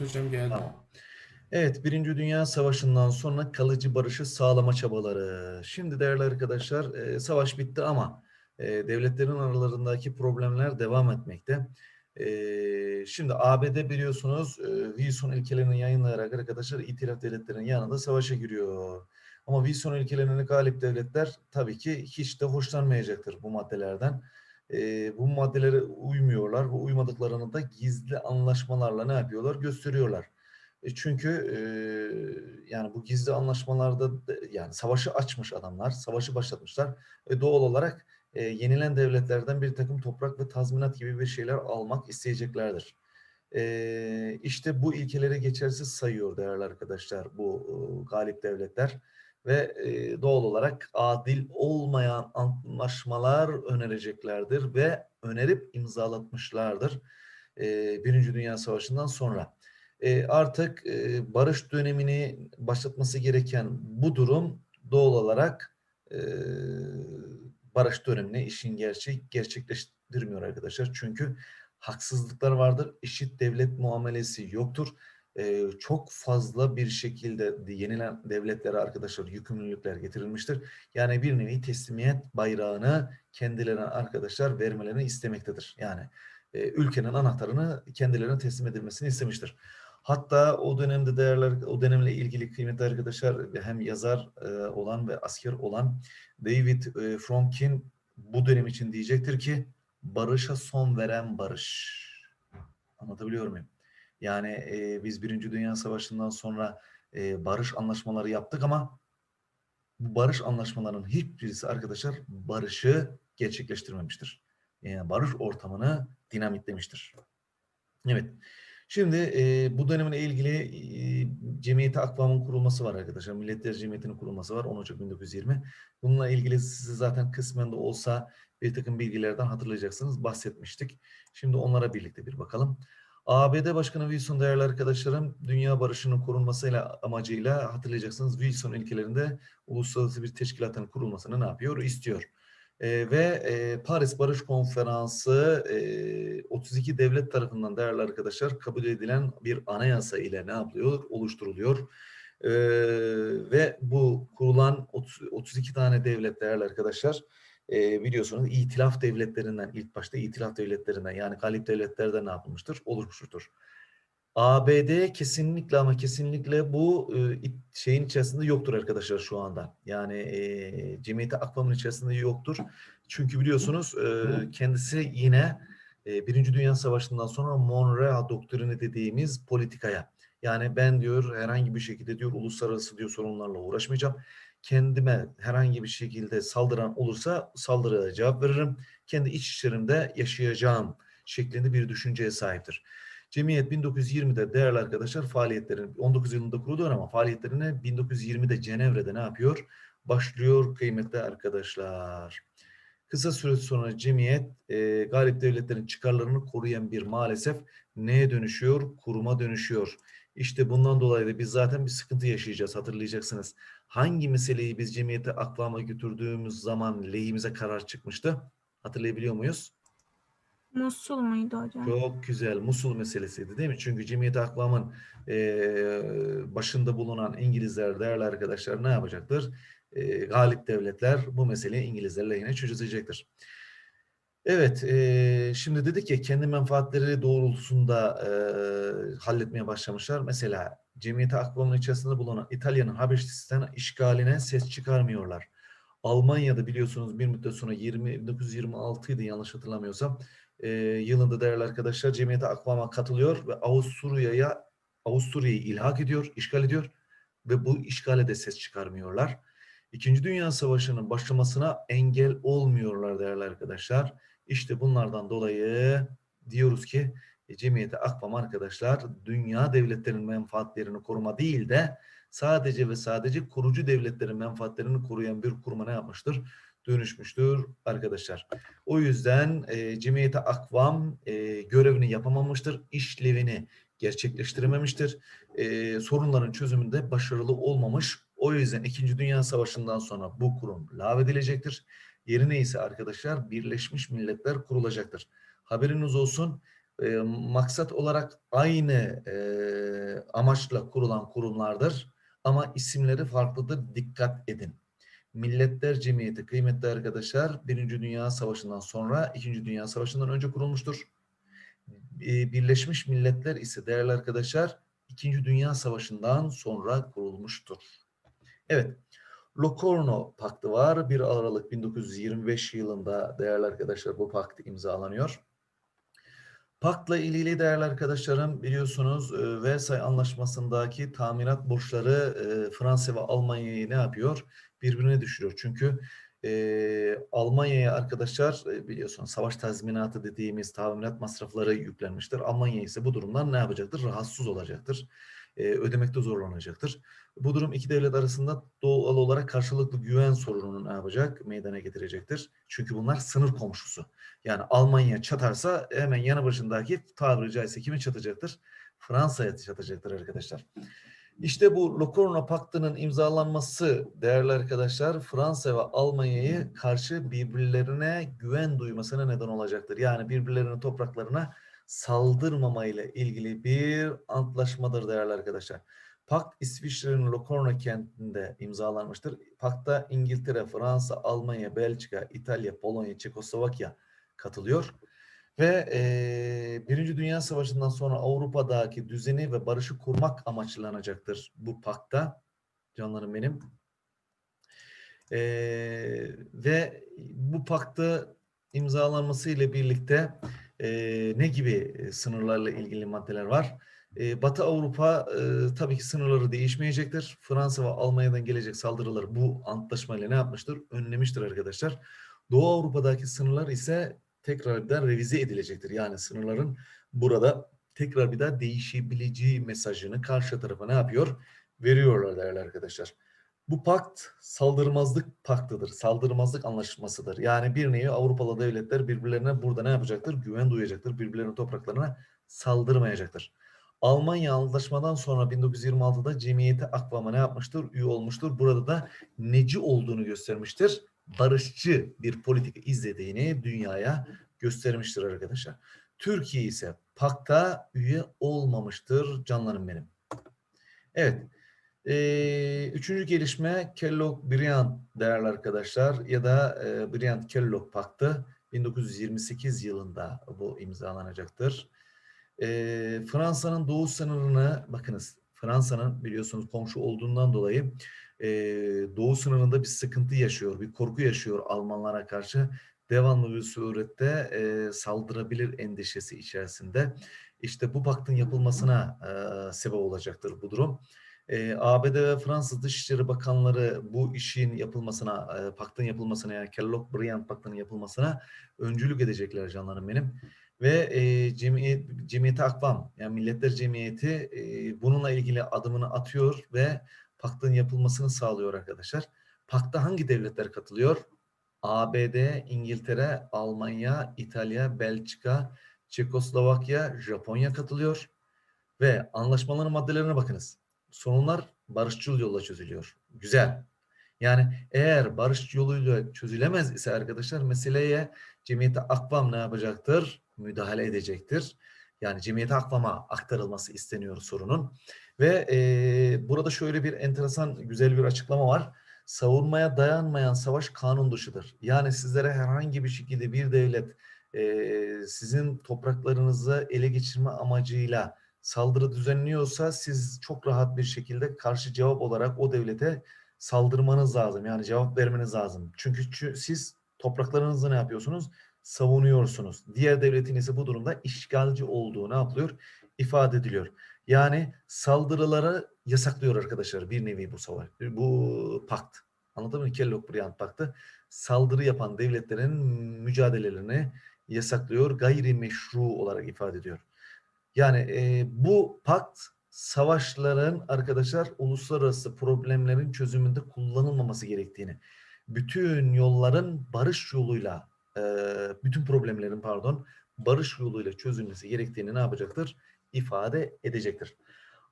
Evet hocam geldi. Evet, Birinci Dünya Savaşı'ndan sonra kalıcı barışı sağlama çabaları. Şimdi değerli arkadaşlar, e, savaş bitti ama e, devletlerin aralarındaki problemler devam etmekte. E, şimdi ABD biliyorsunuz e, Wilson ilkelerini yayınlayarak arkadaşlar itilaf devletlerinin yanında savaşa giriyor. Ama Wilson ilkelerine galip devletler tabii ki hiç de hoşlanmayacaktır bu maddelerden. E, bu maddelere uymuyorlar ve uymadıklarını da gizli anlaşmalarla ne yapıyorlar? Gösteriyorlar. E çünkü e, yani bu gizli anlaşmalarda da- yani savaşı açmış adamlar, savaşı başlatmışlar. E, doğal olarak e, yenilen devletlerden bir takım toprak ve tazminat gibi bir şeyler almak isteyeceklerdir. E, işte bu ilkeleri geçersiz sayıyor değerli arkadaşlar bu e, galip devletler ve e, doğal olarak adil olmayan anlaşmalar önereceklerdir ve önerip imzalatmışlardır. E, Birinci Dünya Savaşı'ndan sonra. E, artık e, barış dönemini başlatması gereken bu durum doğal olarak e, barış dönemine işin gerçek gerçekleştirmiyor arkadaşlar. Çünkü haksızlıklar vardır, eşit devlet muamelesi yoktur. Çok fazla bir şekilde yenilen devletlere arkadaşlar yükümlülükler getirilmiştir. Yani bir nevi teslimiyet bayrağını kendilerine arkadaşlar vermelerini istemektedir. Yani ülkenin anahtarını kendilerine teslim edilmesini istemiştir. Hatta o dönemde değerler, o dönemle ilgili kıymetli arkadaşlar hem yazar olan ve asker olan David e, Fromkin bu dönem için diyecektir ki barışa son veren barış. Anlatabiliyor muyum? Yani e, biz Birinci Dünya Savaşı'ndan sonra e, barış anlaşmaları yaptık ama bu barış anlaşmalarının hiçbirisi arkadaşlar barışı gerçekleştirmemiştir. Yani barış ortamını dinamitlemiştir. Evet. Şimdi e, bu dönemle ilgili e, Cemiyeti Akvam'ın kurulması var arkadaşlar. Milletler Cemiyeti'nin kurulması var 10 Ocak 1920. Bununla ilgili size zaten kısmen de olsa bir takım bilgilerden hatırlayacaksınız. Bahsetmiştik. Şimdi onlara birlikte bir bakalım. ABD Başkanı Wilson değerli arkadaşlarım dünya barışının korunmasıyla amacıyla hatırlayacaksınız Wilson ilkelerinde uluslararası bir teşkilatın kurulmasını ne yapıyor? istiyor. E, ve e, Paris Barış Konferansı e, 32 devlet tarafından değerli arkadaşlar kabul edilen bir anayasa ile ne yapılıyor? Oluşturuluyor. E, ve bu kurulan 30, 32 tane devlet değerli arkadaşlar e, biliyorsunuz itilaf devletlerinden ilk başta itilaf devletlerinden yani galip devletlerden ne yapılmıştır? Oluşmuştur. ABD kesinlikle ama kesinlikle bu e, şeyin içerisinde yoktur arkadaşlar şu anda. Yani e, Cemiyeti Akvam'ın içerisinde yoktur. Çünkü biliyorsunuz e, kendisi yine e, Birinci Dünya Savaşı'ndan sonra Monroe doktrini dediğimiz politikaya. Yani ben diyor herhangi bir şekilde diyor uluslararası diyor sorunlarla uğraşmayacağım. Kendime herhangi bir şekilde saldıran olursa saldırıya cevap veririm. Kendi iç işlerimde yaşayacağım şeklinde bir düşünceye sahiptir. Cemiyet 1920'de değerli arkadaşlar faaliyetlerini 19 yılında kuruluyor ama faaliyetlerine 1920'de Cenevre'de ne yapıyor? Başlıyor kıymetli arkadaşlar. Kısa süre sonra cemiyet e, galip devletlerin çıkarlarını koruyan bir maalesef neye dönüşüyor? Kuruma dönüşüyor. İşte bundan dolayı da biz zaten bir sıkıntı yaşayacağız hatırlayacaksınız. Hangi meseleyi biz cemiyete aklama götürdüğümüz zaman lehimize karar çıkmıştı? Hatırlayabiliyor muyuz? Musul muydu hocam? Çok güzel. Musul meselesiydi değil mi? Çünkü Cemiyet Akvam'ın eee, başında bulunan İngilizler, değerli arkadaşlar ne yapacaktır? Eee, galip devletler bu meseleyi İngilizler lehine çözecektir. Evet, eee, şimdi dedik ya kendi menfaatleri doğrultusunda eee, halletmeye başlamışlar. Mesela Cemiyeti Akvam'ın içerisinde bulunan İtalya'nın Habeşistan işgaline ses çıkarmıyorlar. Almanya'da biliyorsunuz bir müddet sonra 20, 1926 idi yanlış hatırlamıyorsam e, yılında değerli arkadaşlar Cemiyeti Akvam'a katılıyor ve Avusturya'ya Avusturya'yı ilhak ediyor, işgal ediyor ve bu işgale de ses çıkarmıyorlar. İkinci Dünya Savaşı'nın başlamasına engel olmuyorlar değerli arkadaşlar. İşte bunlardan dolayı diyoruz ki e, Cemiyeti Akvam arkadaşlar dünya devletlerinin menfaatlerini koruma değil de sadece ve sadece kurucu devletlerin menfaatlerini koruyan bir kuruma ne yapmıştır? Dönüşmüştür arkadaşlar. O yüzden e, Cemiyeti Akvam e, görevini yapamamıştır, işlevini gerçekleştirememiştir. E, sorunların çözümünde başarılı olmamış. O yüzden İkinci Dünya Savaşı'ndan sonra bu kurum lağvedilecektir. Yerine ise arkadaşlar Birleşmiş Milletler kurulacaktır. Haberiniz olsun e, maksat olarak aynı e, amaçla kurulan kurumlardır ama isimleri farklıdır. Dikkat edin. Milletler Cemiyeti kıymetli arkadaşlar Birinci Dünya Savaşı'ndan sonra İkinci Dünya Savaşı'ndan önce kurulmuştur. E, Birleşmiş Milletler ise değerli arkadaşlar İkinci Dünya Savaşı'ndan sonra kurulmuştur. Evet. Locarno Paktı var. 1 Aralık 1925 yılında değerli arkadaşlar bu pakt imzalanıyor. Paktla ilgili değerli arkadaşlarım biliyorsunuz e, Versay Anlaşması'ndaki tamirat borçları e, Fransa ve Almanya'yı ne yapıyor? Birbirine düşürüyor. Çünkü e, Almanya'ya arkadaşlar e, biliyorsunuz savaş tazminatı dediğimiz tamirat masrafları yüklenmiştir. Almanya ise bu durumdan ne yapacaktır? Rahatsız olacaktır. Ödemekte zorlanacaktır. Bu durum iki devlet arasında doğal olarak karşılıklı güven sorununu ne yapacak? Meydana getirecektir. Çünkü bunlar sınır komşusu. Yani Almanya çatarsa hemen yanı başındaki tabiri caizse kime çatacaktır? Fransa'ya çatacaktır arkadaşlar. İşte bu Locarno Paktı'nın imzalanması değerli arkadaşlar Fransa ve Almanya'yı karşı birbirlerine güven duymasına neden olacaktır. Yani birbirlerinin topraklarına saldırmamayla ilgili bir antlaşmadır değerli arkadaşlar. Pakt İsviçre'nin Locarno kentinde imzalanmıştır. Pakta İngiltere, Fransa, Almanya, Belçika, İtalya, Polonya, Çekoslovakya katılıyor. Ve eee Birinci Dünya Savaşı'ndan sonra Avrupa'daki düzeni ve barışı kurmak amaçlanacaktır bu pakta. Canlarım benim. Eee, ve bu paktı imzalanması ile birlikte eee, ne gibi sınırlarla ilgili maddeler var? Eee, Batı Avrupa eee, tabii ki sınırları değişmeyecektir. Fransa ve Almanya'dan gelecek saldırıları bu antlaşmayla ne yapmıştır? Önlemiştir arkadaşlar. Doğu Avrupa'daki sınırlar ise tekrar bir daha revize edilecektir. Yani sınırların burada tekrar bir daha değişebileceği mesajını karşı tarafa ne yapıyor? Veriyorlar değerli arkadaşlar. Bu pakt saldırmazlık paktıdır. Saldırmazlık anlaşmasıdır. Yani bir nevi Avrupalı devletler birbirlerine burada ne yapacaktır? Güven duyacaktır. Birbirlerinin topraklarına saldırmayacaktır. Almanya anlaşmadan sonra 1926'da Cemiyeti Akvam'a ne yapmıştır? Üye olmuştur. Burada da neci olduğunu göstermiştir. Barışçı bir politika izlediğini dünyaya göstermiştir arkadaşlar. Türkiye ise pakta üye olmamıştır canlarım benim. Evet. Ee, üçüncü gelişme Kellogg-Briand değerli arkadaşlar ya da e, Briand-Kellogg paktı 1928 yılında bu imzalanacaktır. Ee, Fransa'nın doğu sınırını bakınız Fransa'nın biliyorsunuz komşu olduğundan dolayı e, doğu sınırında bir sıkıntı yaşıyor, bir korku yaşıyor Almanlara karşı. Devamlı bir surette e, saldırabilir endişesi içerisinde. İşte bu paktın yapılmasına e, sebep olacaktır bu durum. E, ABD ve Fransız Dışişleri Bakanları bu işin yapılmasına, e, paktın yapılmasına yani Kellogg-Briand paktının yapılmasına öncülük edecekler canlarım benim. Ve e, cemiyet, Cemiyeti Akvam yani Milletler Cemiyeti e, bununla ilgili adımını atıyor ve paktın yapılmasını sağlıyor arkadaşlar. Pakta hangi devletler katılıyor? ABD, İngiltere, Almanya, İtalya, Belçika, Çekoslovakya, Japonya katılıyor. Ve anlaşmaların maddelerine bakınız. Sorunlar barışçıl yolla çözülüyor. Güzel. Yani eğer barış yoluyla çözülemez ise arkadaşlar meseleye cemiyete akvam ne yapacaktır? Müdahale edecektir. Yani cemiyete akvama aktarılması isteniyor sorunun. Ve e, burada şöyle bir enteresan güzel bir açıklama var. Savunmaya dayanmayan savaş kanun dışıdır. Yani sizlere herhangi bir şekilde bir devlet e, sizin topraklarınızı ele geçirme amacıyla saldırı düzenliyorsa siz çok rahat bir şekilde karşı cevap olarak o devlete saldırmanız lazım. Yani cevap vermeniz lazım. Çünkü çü- siz topraklarınızı ne yapıyorsunuz? Savunuyorsunuz. Diğer devletin ise bu durumda işgalci olduğu ne yapılıyor? İfade ediliyor. Yani saldırıları yasaklıyor arkadaşlar bir nevi bu savaş. Bu pakt. Anladın mı? Kellogg-Briand paktı. Saldırı yapan devletlerin mücadelelerini yasaklıyor. Gayri meşru olarak ifade ediyor. Yani e, bu pakt savaşların arkadaşlar uluslararası problemlerin çözümünde kullanılmaması gerektiğini, bütün yolların barış yoluyla, e, bütün problemlerin pardon, barış yoluyla çözülmesi gerektiğini ne yapacaktır? İfade edecektir.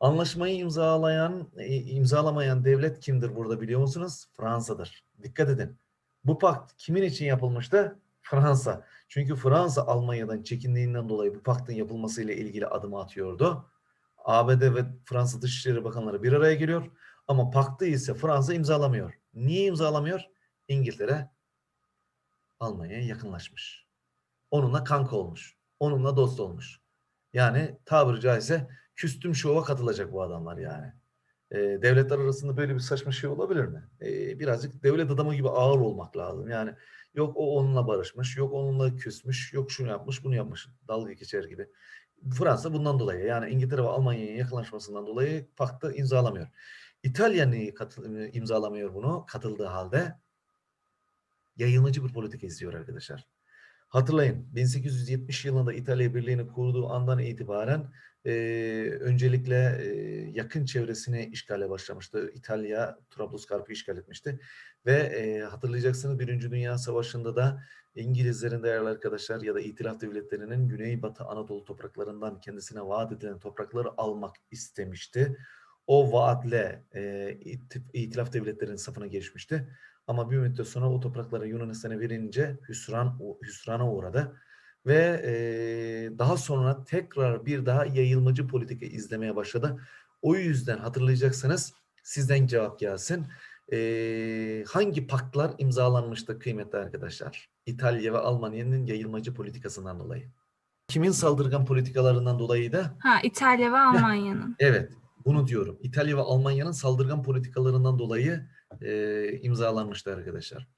Anlaşmayı imzalayan, e, imzalamayan devlet kimdir burada biliyor musunuz? Fransa'dır. Dikkat edin. Bu pakt kimin için yapılmıştı? Fransa. Çünkü Fransa Almanya'dan çekindiğinden dolayı bu paktın yapılmasıyla ilgili adım atıyordu. ABD ve Fransa Dışişleri Bakanları bir araya geliyor. Ama paktı ise Fransa imzalamıyor. Niye imzalamıyor? İngiltere Almanya'ya yakınlaşmış. Onunla kanka olmuş. Onunla dost olmuş. Yani tabiri caizse küstüm şova katılacak bu adamlar yani. Ee, devletler arasında böyle bir saçma şey olabilir mi? Ee, birazcık devlet adamı gibi ağır olmak lazım. Yani yok o onunla barışmış, yok onunla küsmüş, yok şunu yapmış, bunu yapmış. Dalga geçer gibi. Fransa bundan dolayı yani İngiltere ve Almanya'ya yakınlaşmasından dolayı paktı imzalamıyor. İtalya niye imzalamıyor bunu katıldığı halde? Yayılmacı bir politika izliyor arkadaşlar. Hatırlayın 1870 yılında İtalya Birliği'ni kurduğu andan itibaren e, öncelikle e, yakın çevresini işgale başlamıştı. İtalya Trablusgarp'ı işgal etmişti. Ve e, hatırlayacaksınız Birinci Dünya Savaşı'nda da İngilizlerin değerli arkadaşlar ya da İtilaf Devletleri'nin Güneybatı Anadolu topraklarından kendisine vaat edilen toprakları almak istemişti. O vaatle e, İtilaf Devletleri'nin safına geçmişti. Ama bir müddet sonra o toprakları Yunanistan'a verince hüsran hüsrana uğradı ve e, daha sonra tekrar bir daha yayılmacı politika izlemeye başladı. O yüzden hatırlayacaksınız sizden cevap gelsin. E, hangi paktlar imzalanmıştı kıymetli arkadaşlar? İtalya ve Almanya'nın yayılmacı politikasından dolayı. Kimin saldırgan politikalarından dolayı da? Ha İtalya ve Almanya'nın. Evet, bunu diyorum. İtalya ve Almanya'nın saldırgan politikalarından dolayı e, imzalanmıştı arkadaşlar.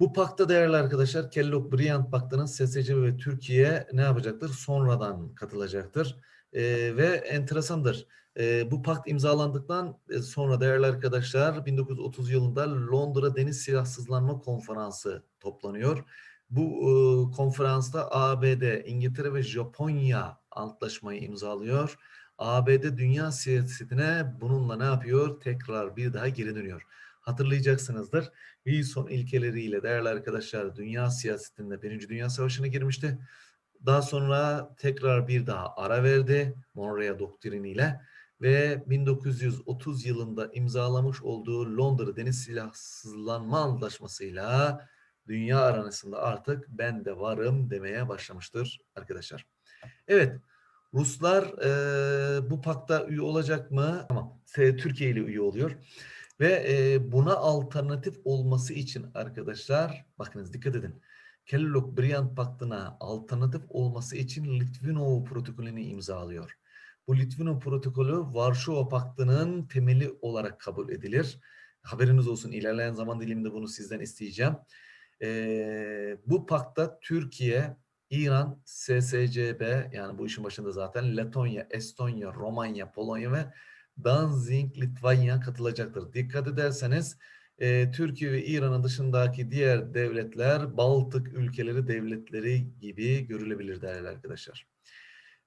Bu pakta değerli arkadaşlar Kellogg-Briand Paktı'nın SSC ve Türkiye ne yapacaktır? Sonradan katılacaktır. E, ve enteresandır. E, bu pakt imzalandıktan e, sonra değerli arkadaşlar 1930 yılında Londra Deniz Silahsızlanma Konferansı toplanıyor. Bu e, konferansta ABD, İngiltere ve Japonya antlaşmayı imzalıyor. ABD dünya siyasetine bununla ne yapıyor? Tekrar bir daha geri dönüyor. Hatırlayacaksınızdır. Wilson ilkeleriyle değerli arkadaşlar dünya siyasetinde Birinci Dünya Savaşı'na girmişti. Daha sonra tekrar bir daha ara verdi Monroe doktriniyle ve 1930 yılında imzalamış olduğu Londra Deniz Silahsızlanma Antlaşması'yla dünya arasında artık ben de varım demeye başlamıştır arkadaşlar. Evet, Ruslar e, bu pakta üye olacak mı? Tamam. Türkiye ile üye oluyor. Ve e, buna alternatif olması için arkadaşlar bakınız dikkat edin. Kellogg-Briand Paktı'na alternatif olması için Litvinov protokolünü imzalıyor. Bu Litvinov protokolü Varşova Paktı'nın temeli olarak kabul edilir. Haberiniz olsun ilerleyen zaman diliminde bunu sizden isteyeceğim. E, bu pakta Türkiye, İran, SSCB yani bu işin başında zaten Letonya, Estonya, Romanya, Polonya ve Danzig, Litvanya katılacaktır. Dikkat ederseniz e, Türkiye ve İran'ın dışındaki diğer devletler Baltık ülkeleri devletleri gibi görülebilir değerli arkadaşlar.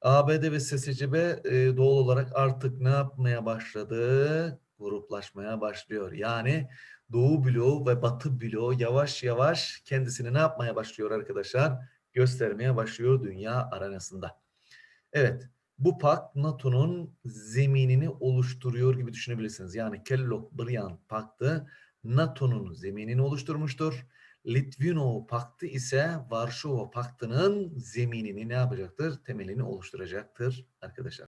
ABD ve SSCB e, doğal olarak artık ne yapmaya başladı? Gruplaşmaya başlıyor. Yani Doğu bloğu ve Batı bloğu yavaş yavaş kendisini ne yapmaya başlıyor arkadaşlar? Göstermeye başlıyor dünya arenasında. Evet, bu pakt NATO'nun zeminini oluşturuyor gibi düşünebilirsiniz. Yani Kellogg-Briand paktı NATO'nun zeminini oluşturmuştur. Litvinov paktı ise Varşova paktının zeminini ne yapacaktır? Temelini oluşturacaktır arkadaşlar.